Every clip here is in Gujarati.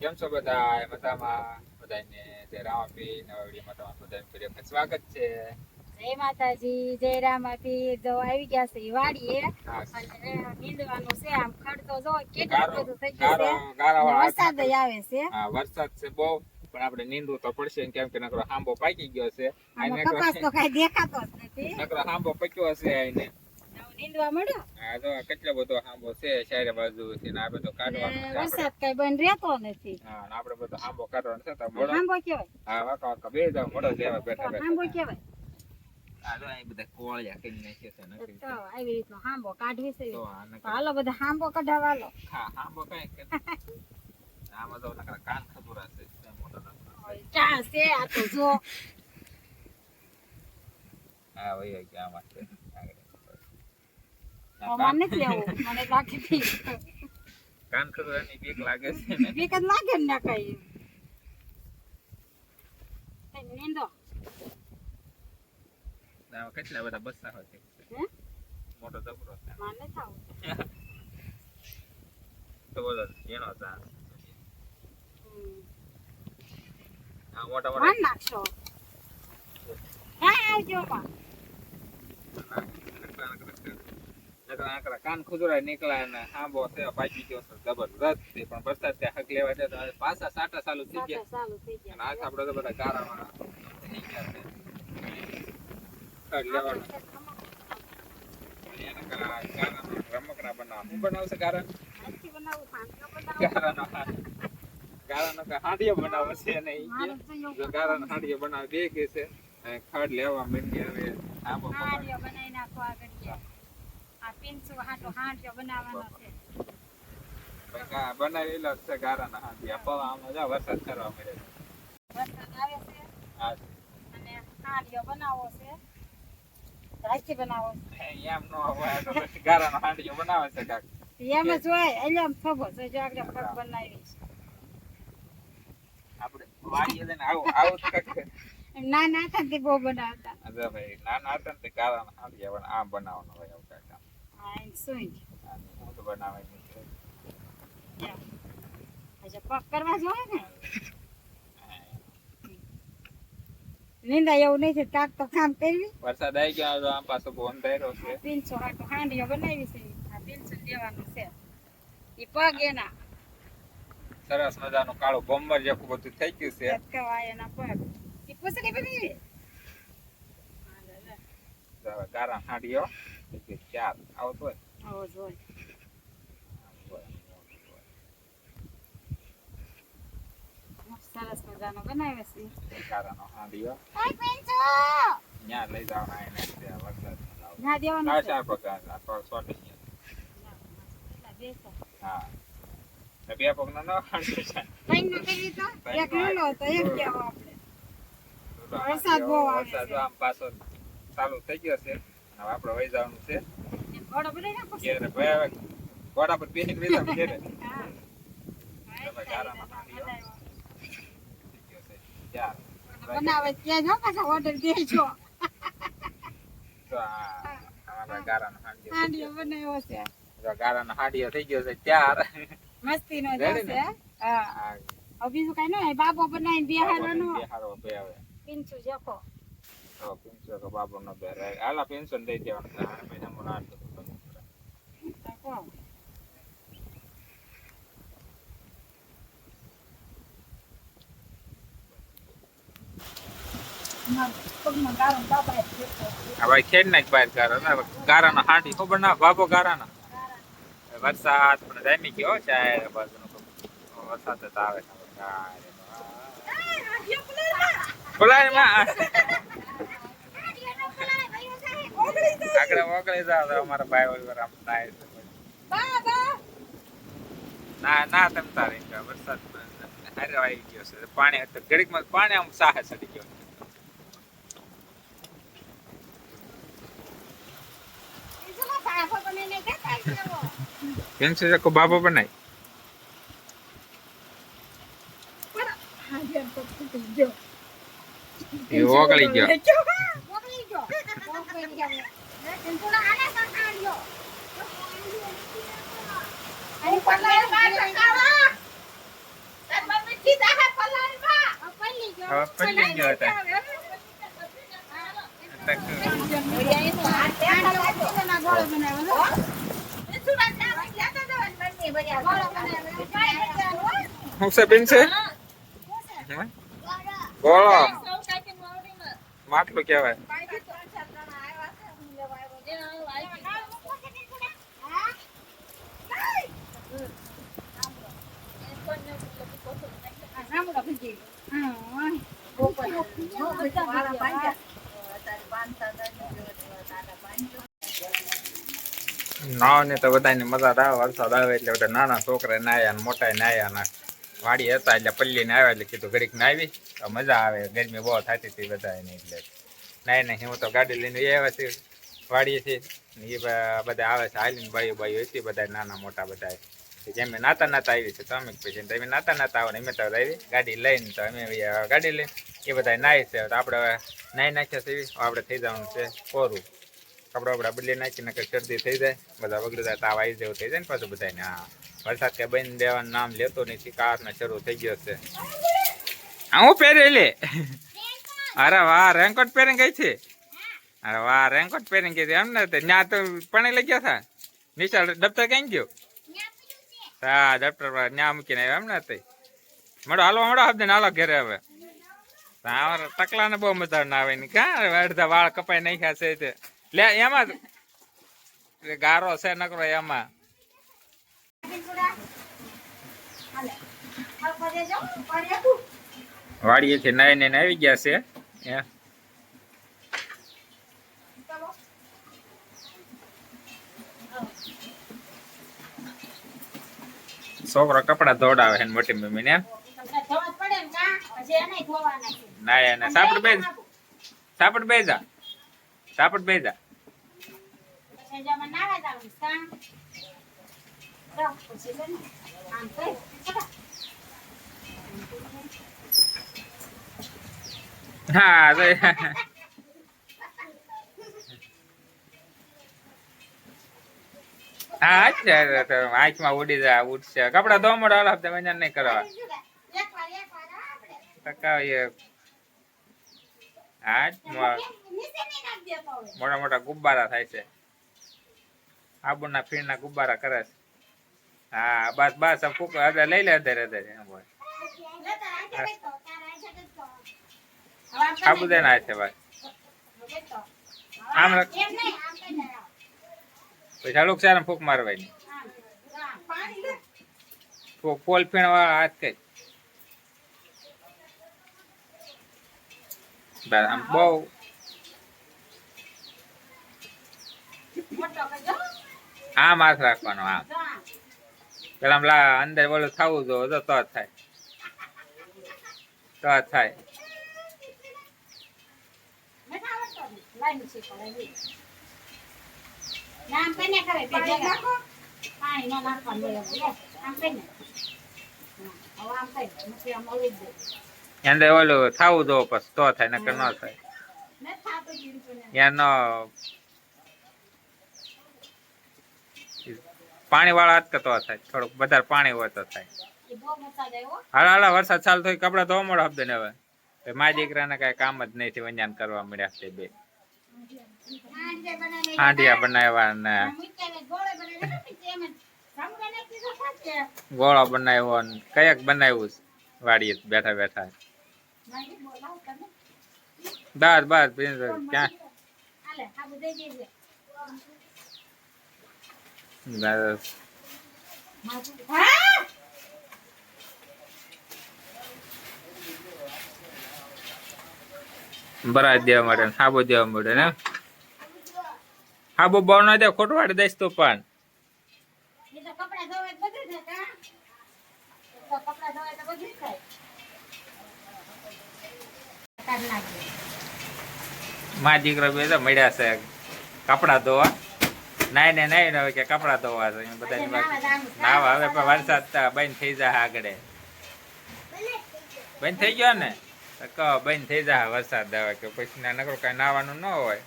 કેમ છો બધા? મજામાં? બધાને જય રામાપી નવા વિડીયોમાં તમારું બધાનું ફરી વખત સ્વાગત છે. જય માતાજી જય રામાપીર જો આવી ગયા છે વાડીએ અને નીંદવાનું છે આમ ખડતો જો કેટલું બધું થઈ ગયું છે. વરસાદ આવે છે. હા વરસાદ છે બહુ. પણ આપણે નીંદવું તો પડશે કેમ કે નકરો આંબો પાકી ગયો છે. કપાસ તો કઈ દેખાતો જ નથી. નકરો આંબો પક્યો હશે આઈને. નીંદવા મળ્યો? કેટલો બધો હાંબો છે ચારે બાજુ છે ને આ બધો કાઢવાનો છે વરસાદ કઈ બંધ રહેતો નથી. હા અને આપણે બધો હાંબો કાઢવાનો છે તો મોડો આંબો કેવાય હા વાકા વાકા બે જાવ મોડો લેવા બેઠા તો આંબો કેવાય આ જો અહીં બધા કોળિયા કરી નાખે છે નથી તો આવી રીતનો આંબો કાઢવી છે. તો આ નકરો તો હાલો બધા આંબો કઢાવા હા હાંબો કઈ કે આમાં તો નકરા કાન ખતુરા છે ચા છે આ તો જો. હા વહી ગયા આમાં છે મને નથી લેવું મને લાગે થી કાન ખતુરાની બીક લાગે છે ને? બીક જ લાગે ને કઈ. નીંદો? આમાં કેટલા બધા બસ્સા હોય છે? મોટો જબરો મને થાવ તો બધો એનો હતા આ મોટા મોટા નાખશો. હા આવજો માં કાન ખુદરા નીકળ્યા ને હાંબો છે પાકી ગયો છે જબરદસ્ત છે. પણ વરસાદ ત્યાં હક લેવા જતા પાછા સાટા ચાલુ થઈ ગયા. અને આ આપડે તો બધા ગારામાં થઈ ગયા છે. રમકડા બનાવશે ગારા? બનાવું પાંચલો બનાવું. ગારાનો હાંડિયો બનાવે છે ને ગારાનો હાંડિયો બનાવે બે કે છે અને લેવા માંડી આવે આંબો બનાવી. આ પીંછું હાટો હાંડિયો બનાવવાનો છે. ગા- બનાવેલો છે ગારાના હાંડિયા. પવા આમાં વરસાદ કરવા મળે વરસાદ આવે છે. અને હાંડિયો બનાવવો છે. હાથથી બનાવો છે. એમ નો હોય તો પછી ગારાનો હાંડિયો બનાવે છે કાક. એમ જ હોય એટલે આમ છે જો બનાવીશ આપણે વાડીએ જઈને આવું ના ના બહુ બનાવતા. અરે ભાઈ હતા ને તે ગારાના હાંડિયા પણ આમ બનાવવાનો હોય નિંદા એવું નહીં છે કાક તો કામ કરવી. વરસાદ આવી ગયો આમ પાછો બોન થયેલો છે. પીંછો હાટો હાંડિયો બનાવી છે. આ પીંછો લેવાનું છે. ઈ પગ એના. સરસ મજાનું કાળું બોમ્બર જેવું બધું થઈ ગયું છે. લટકાવાય એના પગ. ઈ પૂછડી બની ગારા હાંડિયો. ગયો ચાર આવતો હોય. આવો આમ હોય, સરસ મજાનો બનાવે છે. તે ગારાનો હાંડિયો ઓય ન્યા લઈ જવાના એને ત્યાં વરસાદમાં ના દેવાનું આ ચાર પગાર આ તો સોટી ગયા. પેલા બેસો હા બે પગનો ન હાંડિયો છે. કઈ ન કરી તો એક લીલો તો એક કેવો આપણે. વરસાદ બહુ આવે વરસાદ આમ પાછો ચાલુ થઈ ગયો છે. હવે આપણે વહી જવાનું છે. ઘોડો છે ઘોડા પર જવાનું થઈ ગયો છે ચાર બનાવે ત્યાં જો પાછા ઓર્ડર દેજો તો આ અમારા ગારાનો હાંડિયો થઈ હાંડિયો ગયો બનાવ્યો છે. છે. તો થઈ ગયો છે ચાર. મસ્તી નો? જશે હા. બીજું કઈ નહીં બાબો બનાવીને બેહારવાનો. બેહારો બે હવે પીંછું જખો મને આ તો બધું કરે. તકો પગમાં ગારો બાબા આ ભાઈ ખેડ નાખ બહાર ગારા ના ગારાનો હાંડી ખબર ના બાબો ગારાના વરસાદ પણ જામી ગયો છે બાજુ વરસાદ જ આવે. બોલાયમાં આગળ ઓગળી જાવ તો અમારા ભાઈ ઓલી આમ થાય છે. ના ના તમ તારે વરસાદ હારે આવી ગયો છે. પાણી હતું ઘડીકમાં પાણી આમ સાહે ચડી ગયો. પેન્સિલ ચક્કો બાબો બનાય? એ ઓગળી ગયો. હવે ગયો હતા હું છે બેન છે? ગોળો. માટલું કહેવાય. નાના છોકરા નાયા મોટા નાયા વાડી હતા એટલે પલ્લી ને આવ્યા એટલે કીધું ઘડીક નાવી તો મજા આવે. ગરમી બહુ થતી હતી બધા એટલે. નાય નહીં હું તો ગાડી લઈને આવ્યા છે વાડીએથી. એ બધા આવે છે હાલીને બાયું બાઈઓ હતી બધા નાના મોટા બધા જેમ નાતા નાતા આવી છે, તો પછી તમે નાતા નાતા આવો ને અમે તો આવી ગાડી લઈને તો અમે ગાડી લઈને એ બધા નાય છે. આપણે હવે નાહી નાખ્યા છે આપણે થઈ જવાનું છે કોરું. કપડા બપડા બદલી નાખીને કે શરદી થઈ જાય, બધા બગડી જાય તાવ આવી જેવું થઈ જાય ને પાછું બધાને હા. વરસાદ કે બંધ દેવાનું નામ લેતો નથી કારને શરૂ થઈ ગયો છે. હા, હું પહેરે લે. અરે વાહ, રેનકોટ પહેરીને ગઈ છે? અરે વાહ, રેનકોટ પહેરીને ગઈ છે. એમ ને ત્યાં તો પણ લઈ ગયા હતા. નિશાળ દફતર કઈ ગયો? હા ડોક્ટર ત્યાં મૂકીને આવ્યા એમ ને તે મળો, હાલો, મળો, આપજે હાલો ઘરે હવે. અમારા ટકલા ને બહુ મજા ના આવે ને. ક્યાં અડધા વાળ કપાઈ નાખ્યા છે તે. લે, એમાં ગારો છે, નકરો એમાં. વાડીએથી નાઈ ને આવી ગયા છે. હે. છોકરો કપડા ધોડાવે હે મોટી મમ્મી ને ના ના. સાપડ બે સાપડ બે જા સાપડ બે જા હા તો હા જ છે તો આંખમાં ઉડી જાય ઉઠશે કપડા ધો મળો, હાલો તમે અહીંયા નહીં કરવા. ટકા એ હા મોટા મોટા ગુબ્બારા થાય છે. આબુના ફીણના ગુબ્બારા કરે છે. હા, બસ બસ ફૂક હવે લઈ લે અધર અધર, એમ દે ના છે બસ આમ. પછી હાલુક સારા ફૂક મારવાની ફૂક પોલ વાળા હાથ કઈ આમ બહુ. આમ હાથ રાખવાનો આમ પેલા લા અંદર બોલું થવું જો તો થાય. તો થાય. કરે પાણી ના નાખવાનું. આમ આમ કઈ નથી આમ ઓલી દે. અંદર ઓલું થવું દો પછી તો થાય નકર ન થાય. એનો ને. નો પાણી વાળા હાથ કે તો થાય. થોડુંક વધારે પાણી હોય તો થાય. હાલો હાલો વરસાદ ચાલતો કપડા ધોવા મળે હબદે ને હવે. મારા દીકરાને કઈ કામ જ નહીં થયું અહીંયા કરવા મળ્યા છે બે. હાંડિયા બનાવ્યા ને ગોળે બનાવ્યો ને કયાક બનાવ્યું વાડીએ બેઠા બેઠા. બસ બસ ક્યાં. બસ. હા? દેવા માટે સાબુ દેવા માટે ને સાબુ બહુ ના દે ખોટું વાળી દઈશ તો પણ. મા દીકરો બે તો મળ્યા છે કપડા ધોવા. નાય ને નાય ને હવે કે કપડા ધોવા છે બધા બધાની નાવા હવે પણ વરસાદ તો બંધ થઈ જાય આગળ. બંધ થઈ ગયો. ને? તો કહો બંધ થઈ જાય વરસાદ આવે કે પછી ના નકરો કઈ નાવાનું ન હોય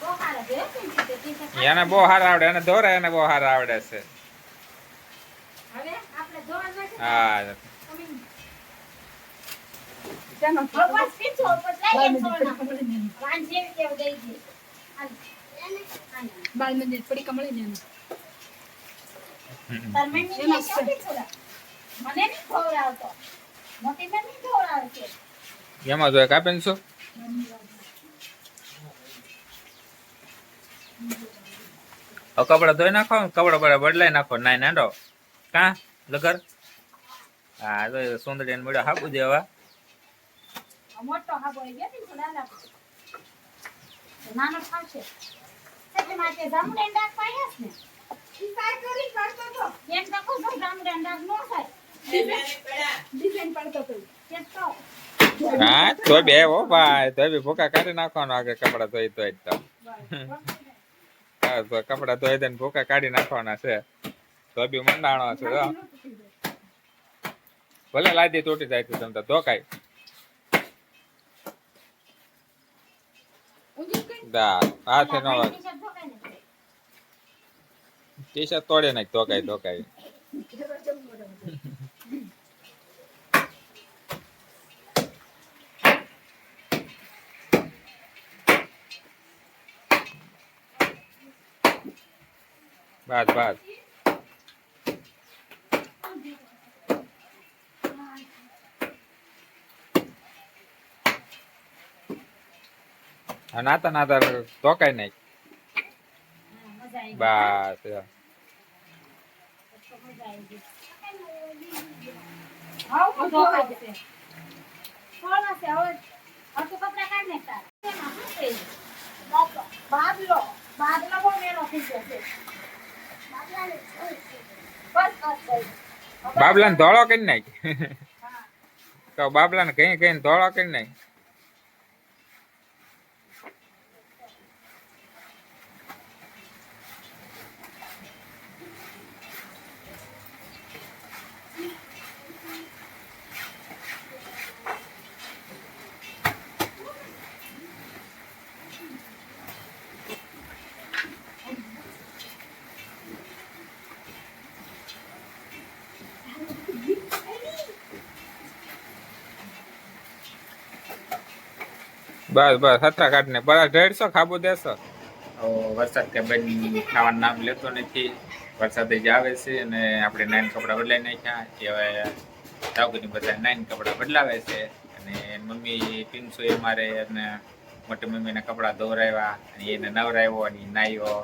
બહુ સારા છે, હો, કેમ કે તે ટી-શર્ટ એને બહુ સારા આવડે એને દોરે એને બહુ સારા આવડે છે. હા. એમાં હવે બસ પીછો, પછી લઈ લે બાળ મંદિર સોના. પડીકા ને એને. વાન જેવી તેવું હવે કપડા ધોઈ નાખો કપડા બડા બદલાઈ નાખો નાઈ નાંડો. કા? લગર હા તો સુંદરી મળ્યો હાબુ દેવા મોટો હાબુ આવી ગયા ને નાના નાનો ખાવશે એટલે માટે જામુન ડાક પાડ્યા છે ને? કરી કરતો તો. એમ તો કહું છું ડાક નો થાય. ડિઝાઇન પાડતો તો. કે તો? હા તો બે હો ભાઈ તો બી ભૂકા કાઢી નાખવાનો આગળ કપડા ધોઈ ધોઈ તો. કપડા ધોઈ દે ભૂકા કાઢી નાખવાના છે. તો બી મંડાણો છે ભલે લાદી તૂટી જાય છે તમ તો ધોકાય? દા ટી-શર્ટ ધોકાય ને. ટી શર્ટ તોડે નાખ ધોકાય ધોકાય. બસ બસ આ નાતા નાતા ધોકાય નહીં બસ બાદલો બાદલો પણ મેલો થઈ ગયો છે. બસ બસ બસ. હવે બાબલાને ધોળો કરી નાખ. તો તો બાબલાને કઈ કઈ ધોળો કરી નાખ. બસ બસ હથરા કાઢને. બરાબર ઢેડશો ખાબો દેશો. વરસાદ કે બેન ખાવાનું નામ લેતો નથી. વરસાદ જ આવે છે અને આપણે નાઈન કપડાં બદલાઈ નાખ્યા. એ હવે દાગુની બધા નાઈન કપડાં બદલાવે છે. અને મમ્મી પિન્સુ એ મારે અને મોટી મમ્મીના કપડાં દોરાવ્યા અને એને નવરાવ્યો અને નાહ્યો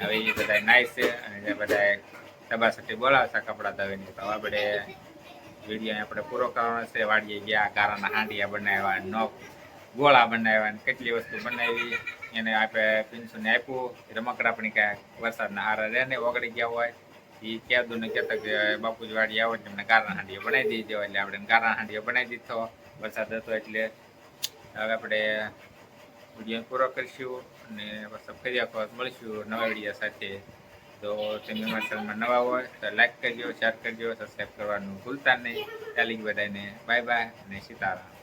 હવે એ બધા નાય છે અને બધા સબાસટી બોલાવશે કપડાં ધોઈને. તો આપણે વીડિયો આપણે પૂરો કરવાનો છે. વાડીએ ગયા કારાના હાંડિયા બનાવ્યા નોક ગોળા બનાવ્યા ને કેટલી વસ્તુ બનાવી, એને આપણે પિન્સુને આપ્યું. રમકડા પણ કાંઈક વરસાદના હારા રહે ને ઓગળી ગયા હોય. એ ક્યાં ને કહેતા કે બાપુજી વાડી આવો એટલે એમને ગારા હાંડીઓ બનાવી દીધો એટલે આપણે ગારા હાંડીઓ બનાવી દીધો. વરસાદ હતો એટલે હવે આપણે વીડિયો પૂરો કરીશું અને પછી ફરી આખો મળીશું નવા વીડિયો સાથે. તો તમે અમારા ચેનલમાં નવા હોય તો લાઈક કરજો, શેર કરજો સબસ્ક્રાઈબ કરવાનું ભૂલતા નહીં. ચાલી બધાને બાય બાય અને સીતારામ.